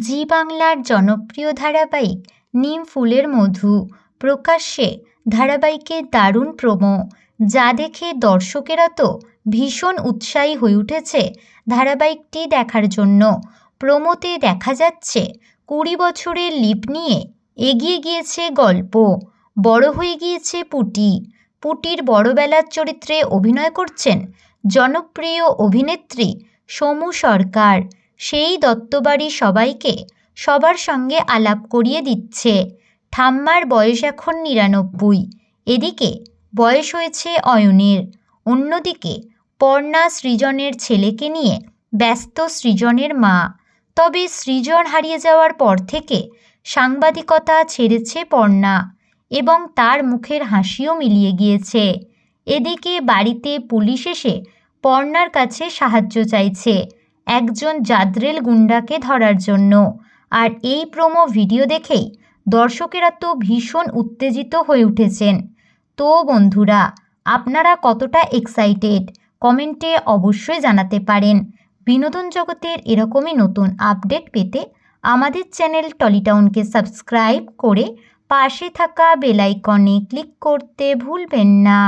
জি বাংলার জনপ্রিয় ধারাবাহিক নিম ফুলের মধু। প্রকাশ্যে ধারাবাহিকের দারুণ প্রোমো। যা দেখে দর্শকেরা তো ভীষণ উৎসাহী হয়ে উঠেছে ধারাবাহিকটি দেখার জন্য। প্রোমোতে দেখা যাচ্ছে কুড়ি বছরের লিপ নিয়ে এগিয়ে গিয়েছে গল্প। বড় হয়ে গিয়েছে পুটি। পুটির বড়বেলার চরিত্রে অভিনয় করছেন জনপ্রিয় অভিনেত্রী সমু সরকার। সেই দত্তবাড়ি সবাইকে সবার সঙ্গে আলাপ করিয়ে দিচ্ছে। ঠাম্মার বয়স এখন নিরানব্বই। এদিকে বয়স হয়েছে অয়নের। অন্যদিকে পর্ণা সৃজনের ছেলেকে নিয়ে ব্যস্ত সৃজনের মা। তবে সৃজন হারিয়ে যাওয়ার পর থেকে সাংবাদিকতা ছেড়েছে পর্ণা এবং তার মুখের হাসিও মিলিয়ে গিয়েছে। এদিকে বাড়িতে পুলিশ এসে পর্ণার কাছে সাহায্য চাইছে। একজন জাদ্রেল গুন্ডাকে ধরার জন্য। আর এই প্রোমো ভিডিও দেখেই দর্শকেরা তো ভীষণ উত্তেজিত হয়ে উঠেছেন। তো বন্ধুরা, আপনারা কতটা এক্সাইটেড কমেন্টে অবশ্যই জানাতে পারেন। বিনোদন জগতের এরকমই নতুন আপডেট পেতে আমাদের চ্যানেল টলিটাউনকে সাবস্ক্রাইব করে পাশে থাকা বেলাইকনে ক্লিক করতে ভুলবেন না।